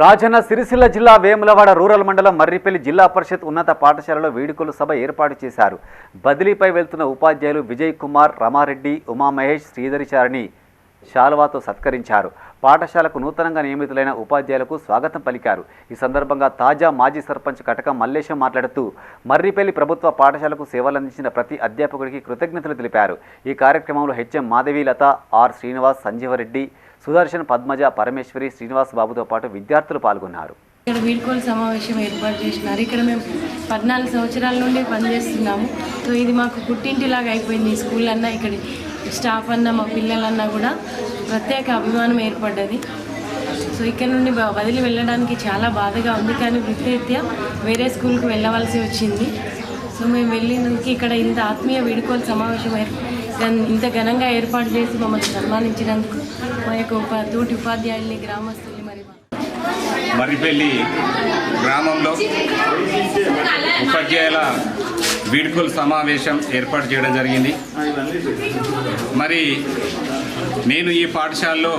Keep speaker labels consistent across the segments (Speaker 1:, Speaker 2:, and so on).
Speaker 1: రాజన్న సిరిసిల్ల జిల్లా వేములవాడ రూరల్ మండలం మర్రిపల్లి జిల్లా పరిషత్ ఉన్నత పాఠశాలలో వేడుకలు సభ ఏర్పాటు చేశారు. బదిలీపై వెళ్తున్న ఉపాధ్యాయులు విజయ్ కుమార్ రమారెడ్డి ఉమామహేష్ శ్రీధరిచారిని శాలువాతో సత్కరించారు. పాఠశాలకు నూతనంగా నియమితులైన ఉపాధ్యాయులకు స్వాగతం పలికారు. ఈ సందర్భంగా తాజా మాజీ సర్పంచ్ కటకం మల్లేశం మాట్లాడుతూ మర్రిపల్లి ప్రభుత్వ పాఠశాలకు సేవలందించిన ప్రతి అధ్యాపకుడికి కృతజ్ఞతలు తెలిపారు. ఈ కార్యక్రమంలో హెచ్ఎం మాధవీలత ఆర్ శ్రీనివాస్ సంజీవరెడ్డి సుదర్శన్ పద్మజ పరమేశ్వరి శ్రీనివాస్ బాబుతో పాటు విద్యార్థులు పాల్గొన్నారు.
Speaker 2: ఇక్కడ వీడ్కోలు సమావేశం ఏర్పాటు చేసినారు. ఇక్కడ మేము పద్నాలుగు సంవత్సరాల నుండి పనిచేస్తున్నాము. సో ఇది మాకు పుట్టింటిలాగా అయిపోయింది స్కూల్ అన్నా ఇక్కడ స్టాఫ్ అన్నా మా పిల్లలన్నా కూడా ప్రత్యేక అభిమానం ఏర్పడ్డది. సో ఇక్కడ నుండి వదిలి వెళ్ళడానికి చాలా బాధగా ఉంది. కానీ వృత్తిరీత్యా వేరే స్కూల్కి వెళ్ళవలసి వచ్చింది. సో మేము వెళ్ళినందుకు ఇక్కడ ఇంత ఆత్మీయ వీడుకోలు సమావేశం ఇంత ఘనంగా ఏర్పాటు చేసి మమ్మల్ని సన్మానించినందుకు మా యొక్క ఉప తోటి ఉపాధ్యాయుల్ని గ్రామస్తుల్ని మరి మా-
Speaker 3: గ్రామంలో ఉపాధ్యాయుల వీడ్కోలు సమావేశం ఏర్పాటు చేయడం జరిగింది. మరి నేను ఈ పాఠశాలలో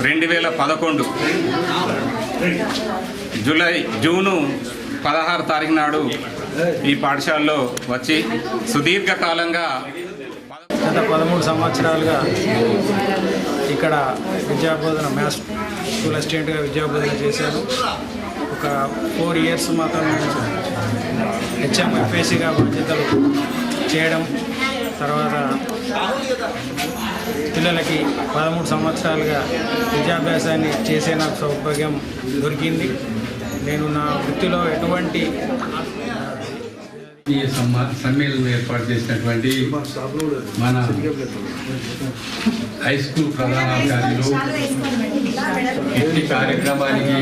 Speaker 3: రెండు వేల పదకొండు జూలై జూను పదహారు తారీఖు నాడు ఈ పాఠశాలలో వచ్చి సుదీర్ఘకాలంగా
Speaker 4: గత పదమూడు సంవత్సరాలుగా ఇక్కడ విద్యాబోధన మ్యాథ్స్ స్కూల్ అసిస్టెంట్గా విద్యాబోధన చేశాను ఒక ఫోర్ ఇయర్స్ మాత్రం నేను హెచ్ఎం బాధ్యతలు చేయడం తర్వాత పిల్లలకి పదమూడు సంవత్సరాలుగా విద్యాభ్యాసాన్ని చేసే నాకు సౌభాగ్యం దొరికింది. నేను నా వృత్తిలో ఎటువంటి
Speaker 5: ఈ సమ్మేళనం ఏర్పాటు చేసినటువంటి మన హై స్కూల్ ప్రధానాధికారులు ఇట్టి కార్యక్రమానికి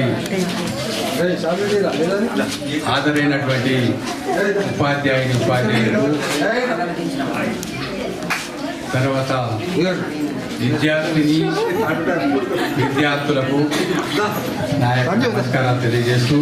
Speaker 5: హాజరైనటువంటి ఉపాధ్యాయుని ఉపాధ్యాయులు. తర్వాత విద్యార్థిని విద్యార్థులకు నా యొక్క నమస్కారాలు తెలియజేస్తూ